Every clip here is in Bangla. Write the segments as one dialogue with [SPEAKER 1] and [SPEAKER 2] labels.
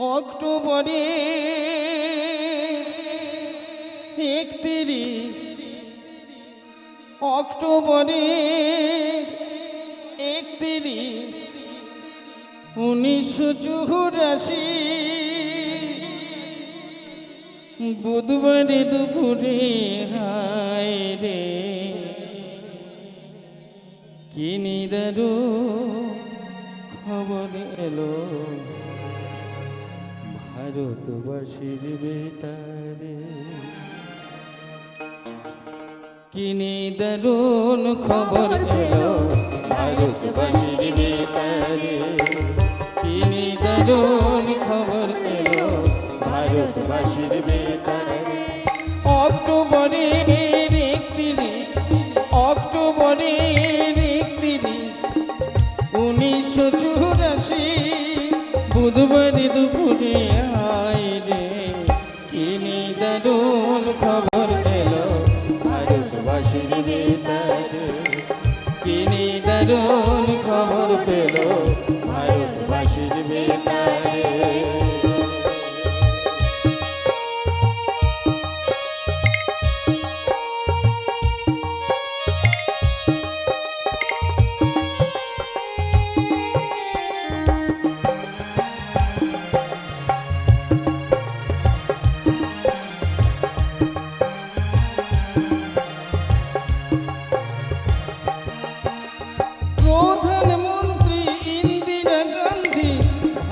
[SPEAKER 1] অক্টোবরে একত্রিশ অক্টোবরে একত্রিশ উনিশশো চুরাশি বুধবারে দুপুরে হায় রে। কি নিদারু খবর এলো। ভারতবাসীর বেতারে কিনি দারুণ খবর এলো ভারতবাসীর বেতারে কিনি দারুণ খবর এলো ভারতবাসীর বেতারে do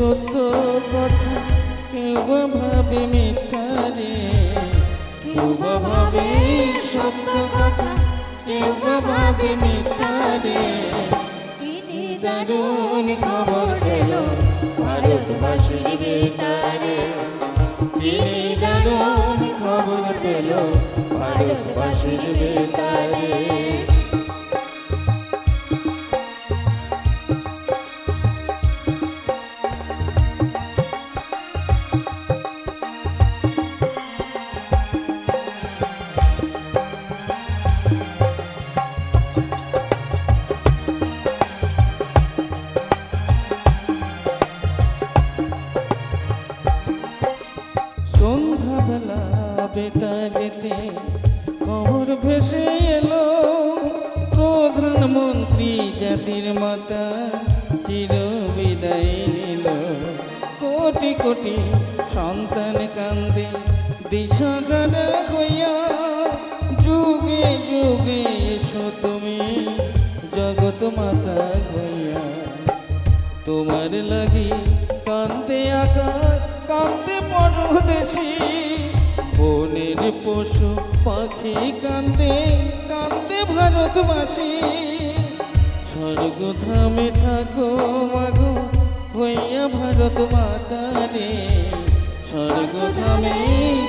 [SPEAKER 1] সত্য কথা কেউ ভাবে মিথ্যা রে কেউ ভাবে সত্য কথা কেউ ভাবে মিথ্যা রে
[SPEAKER 2] তিনি
[SPEAKER 1] দারুণ খবর পেল ভারতবাসীর বেতারে তিনি দারুণ খবর পেল ভারতবাসীর বেতারে সন্ধ্যাবেলা বেতারেতে খবর ভেসে এলো। প্রধানমন্ত্রী জাতির মাতা চির বিদায় নিল। কোটি কোটি সন্তান কান্দে দিশাগারা হইয়া, যুগে যুগে এসো তুমি জগৎ মাতা হইয়া। তোমার লাগি কান্দে আকাশ কান্দে পরদেশি। বনের পশু পাখি কান্দে কান্দে ভারতবাসী। স্বর্গ ধামে থাকো মাগো, হইয়া ভারত মাতা রে স্বর্গ ধামে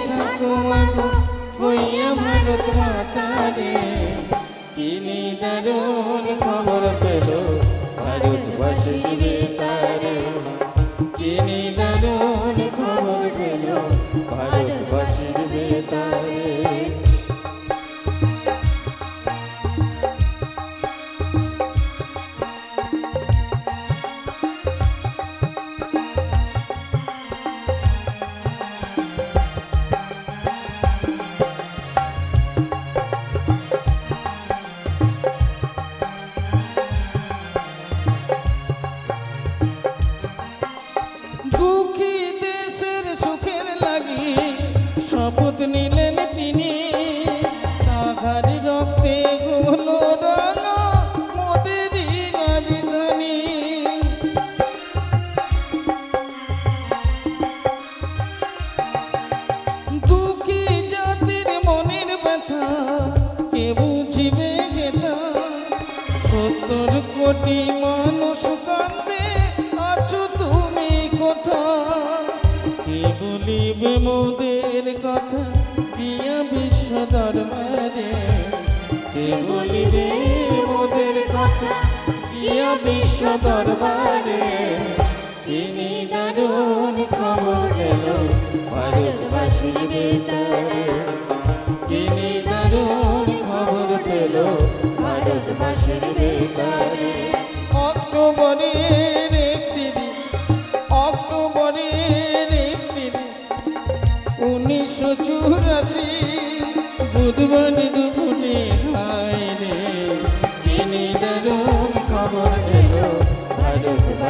[SPEAKER 1] থাকো মাগো, হইয়া ভারত মাতা রে তিনি দারুণ খবর পেল, ভারতবাসীর বেতারে। তিনি দারুণ বিশ্ব দরবারে। তিনি দারুণ খবর পেল ভারতবাসীর বেতারে তিনি দারুণ খবর পেল ভারতবাসীর বেতারে অক্টোবরের অক্টোবরের উনিশশো চুরাশি বুধবার দুপুরে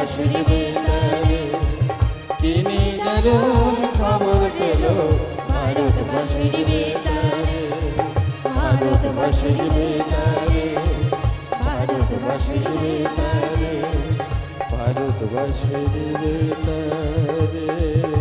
[SPEAKER 1] বেতারে তিনি দারুণ খবর পেল ভারতবাসীর বেতারে ভারতবাসীর বেতারে ভারতবাসীর বেতারে